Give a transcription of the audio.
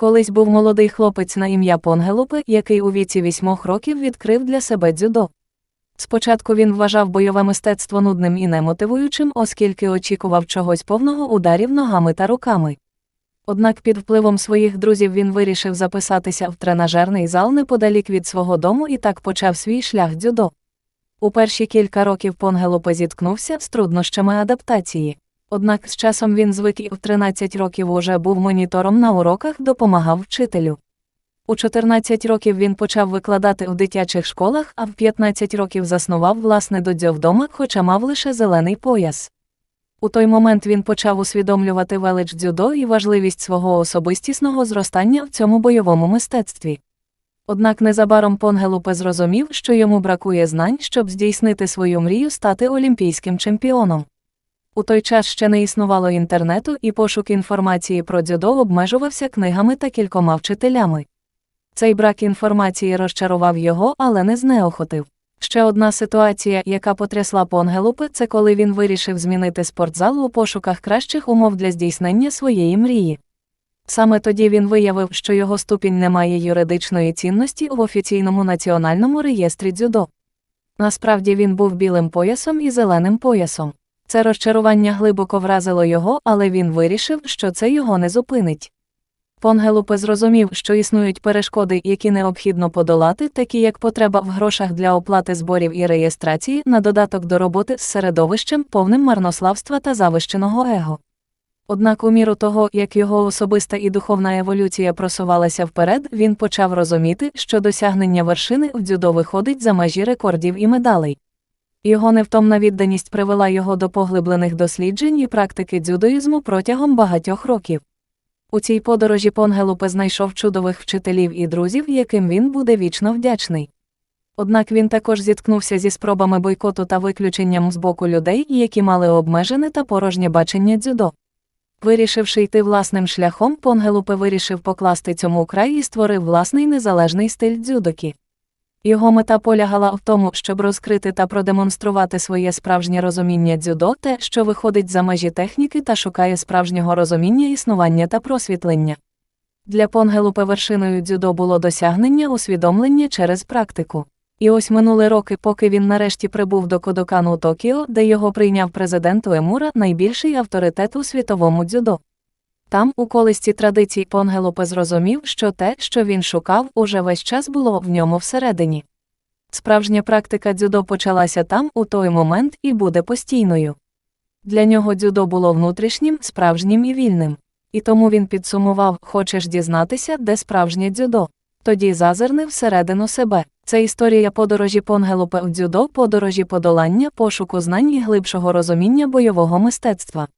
Колись був молодий хлопець на ім'я Понгелупе, який у віці вісьмох років відкрив для себе дзюдо. Спочатку він вважав бойове мистецтво нудним і немотивуючим, оскільки очікував чогось повного ударів ногами та руками. Однак під впливом своїх друзів він вирішив записатися в тренажерний зал неподалік від свого дому і так почав свій шлях дзюдо. У перші кілька років Понгелупе зіткнувся з труднощами адаптації. Однак з часом він звик і в 13 років уже був монітором на уроках, допомагав вчителю. У 14 років він почав викладати у дитячих школах, а в 15 років заснував власне додзьо вдома, хоча мав лише зелений пояс. У той момент він почав усвідомлювати велич дзюдо і важливість свого особистісного зростання в цьому бойовому мистецтві. Однак незабаром Понгелупе зрозумів, що йому бракує знань, щоб здійснити свою мрію стати олімпійським чемпіоном. У той час ще не існувало інтернету, і пошук інформації про дзюдо обмежувався книгами та кількома вчителями. Цей брак інформації розчарував його, але не знеохотив. Ще одна ситуація, яка потрясла Понгелупе, це коли він вирішив змінити спортзал у пошуках кращих умов для здійснення своєї мрії. Саме тоді він виявив, що його ступінь не має юридичної цінності в офіційному національному реєстрі дзюдо. Насправді він був білим поясом і зеленим поясом. Це розчарування глибоко вразило його, але він вирішив, що це його не зупинить. Понгелупе зрозумів, що існують перешкоди, які необхідно подолати, такі як потреба в грошах для оплати зборів і реєстрації, на додаток до роботи з середовищем, повним марнославства та завищеного его. Однак у міру того, як його особиста і духовна еволюція просувалася вперед, він почав розуміти, що досягнення вершини в дзюдо виходить за межі рекордів і медалей. Його невтомна відданість привела його до поглиблених досліджень і практики дзюдоїзму протягом багатьох років. У цій подорожі Понгелупе знайшов чудових вчителів і друзів, яким він буде вічно вдячний. Однак він також зіткнувся зі спробами бойкоту та виключенням з боку людей, які мали обмежене та порожнє бачення дзюдо. Вирішивши йти власним шляхом, Понгелупе вирішив покласти цьому край і створив власний незалежний стиль дзюдокі. Його мета полягала в тому, щоб розкрити та продемонструвати своє справжнє розуміння дзюдо, те, що виходить за межі техніки та шукає справжнього розуміння існування та просвітлення. Для Понгелупе вершиною дзюдо було досягнення усвідомлення через практику. І ось минули роки, поки він нарешті прибув до Кодокану у Токіо, де його прийняв президент Уемура, найбільший авторитет у світовому дзюдо. Там, у колисті традицій, Понгелопе зрозумів, що те, що він шукав, уже весь час було в ньому всередині. Справжня практика дзюдо почалася там у той момент і буде постійною. Для нього дзюдо було внутрішнім, справжнім і вільним. І тому він підсумував Хочеш дізнатися, де справжнє дзюдо? Тоді зазирни всередину себе. Це історія подорожі Понгелопе в дзюдо, подорожі подолання, пошуку знань і глибшого розуміння бойового мистецтва.